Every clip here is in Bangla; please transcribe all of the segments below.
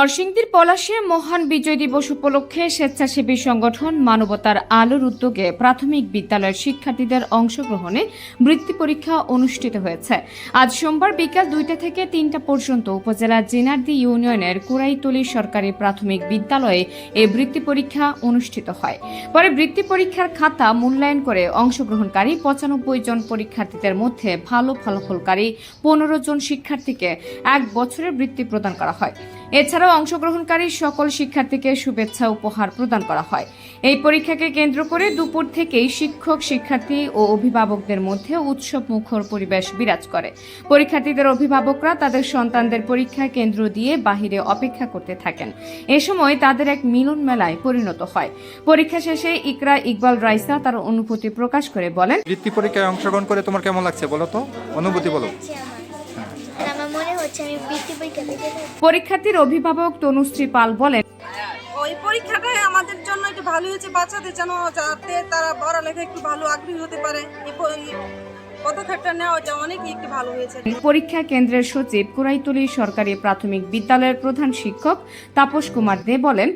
নরসিংদীর পলাশে মহান বিজয় দিবস উপলক্ষে স্বেচ্ছাসেবী সংগঠন মানবতার আলোর উদ্যোগে প্রাথমিক বিদ্যালয়ের শিক্ষার্থীদের অংশগ্রহণে বৃত্তি পরীক্ষা অনুষ্ঠিত হয়েছে। আজ সোমবার বিকাল দুইটা থেকে তিনটা পর্যন্ত উপজেলার জেনার্দি ইউনিয়নের কুড়াইতলী সরকারি প্রাথমিক বিদ্যালয়ে এই বৃত্তি পরীক্ষা অনুষ্ঠিত হয়। পরে বৃত্তি পরীক্ষার খাতা মূল্যায়ন করে অংশগ্রহণকারী পঁচানব্বই জন পরীক্ষার্থীদের মধ্যে ভালো ফলাফলকারী পনেরো জন শিক্ষার্থীকে এক বছরের বৃত্তি প্রদান করা হয়। এছাড়াও অংশগ্রহণকারী সকল শিক্ষার্থীকে শুভেচ্ছা উপহার প্রদান করা হয়। এই পরীক্ষাকে কেন্দ্র করে দুপুর থেকেই শিক্ষক, শিক্ষার্থী ও অভিভাবকদের মধ্যে উৎসব মুখর পরিবেশ বিরাজ করে। পরীক্ষার্থীদের অভিভাবকরা তাদের সন্তানদের পরীক্ষা কেন্দ্র দিয়ে বাহিরে অপেক্ষা করতে থাকেন। এ সময় তাদের এক মিলন মেলায় পরিণত হয়। পরীক্ষা শেষে ইকরা ইকবাল রাইসা তার অনুভূতি প্রকাশ করে বলেন, বৃত্তি পরীক্ষায় অংশগ্রহণ করে তোমার কেমন লাগছে বলো তো? অনুভূতি বলো। পরীক্ষার্থীর অভিভাবক তনুশ্রী পাল বলেন ওই পরীক্ষাটাই আমাদের জন্য একটু ভালো হয়েছে বাচ্চাদের যেন যাতে তারা পড়ালেখা একটু ভালো আগ্রহী হতে পারে। পদক্ষেপটা নেওয়া যা অনেকই একটু ভালো হয়েছে। পরীক্ষা কেন্দ্রের সচিব কুড়াইতলী সরকারি প্রাথমিক বিদ্যালয়ের প্রধান শিক্ষক তাপস কুমার দে বলেন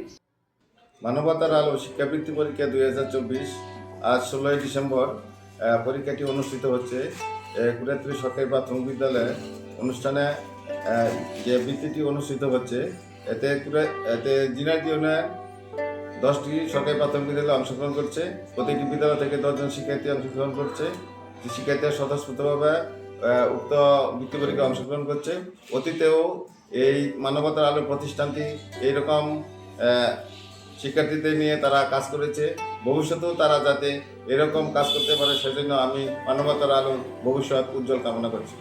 মানবতার আলো শিক্ষাবৃত্তি পরীক্ষা দুই হাজার চব্বিশ আজ ষোলোই ডিসেম্বর পরীক্ষাটি অনুষ্ঠিত হচ্ছে কুড়াত্রী সরকারি প্রাথমিক বিদ্যালয়ে অনুষ্ঠানে যে বৃত্তিটি অনুষ্ঠিত হচ্ছে, এতে এতে জিনার দিওনে দশটি সরকারি প্রাথমিক বিদ্যালয়ে অংশগ্রহণ করছে, প্রতিটি বিদ্যালয় থেকে দশজন শিক্ষার্থী অংশগ্রহণ করছে। শিক্ষার্থীরা স্বতঃস্ফূর্তভাবে উক্ত বৃত্তি পরীক্ষায় অংশগ্রহণ করছে। অতীতেও এই মানবতার আলো প্রতিষ্ঠানটি এইরকম শিক্ষার্থীদের নিয়ে তারা কাজ করেছে। ভবিষ্যতেও তারা যাতে এরকম কাজ করতে পারে, সেজন্য আমি মানবতার আলো ভবিষ্যৎ উজ্জ্বল কামনা করছি।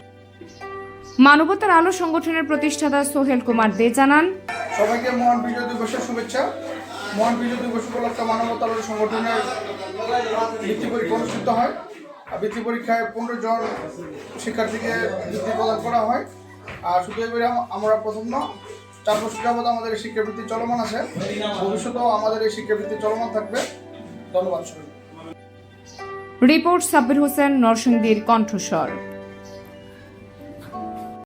মানবতার আলো সংগঠনের প্রতিষ্ঠাতা সোহেল কুমার দে জানান সবাইকে মহান বিজয় দিবসের শুভেচ্ছা। মহান বিজয় দিবস উপলক্ষে মানবতার আলো সংগঠনের বৃত্তি পরীক্ষা অনুষ্ঠিত হয়। আর বৃত্তি পরীক্ষায় পনেরো জন শিক্ষার্থীকে বৃত্তি প্রদান করা হয়। আর শুধু এবারে আমরা প্রথম না চার বছর যাবৎ আমাদের এই শিক্ষাবৃত্তি চলমান আছে। ভবিষ্যতেও আমাদের এই শিক্ষাবৃত্তি চলমান থাকবে। ধন্যবাদ সবাই রিপোর্ট সাব্বির হোসেন নরসিংদীর কণ্ঠস্বর।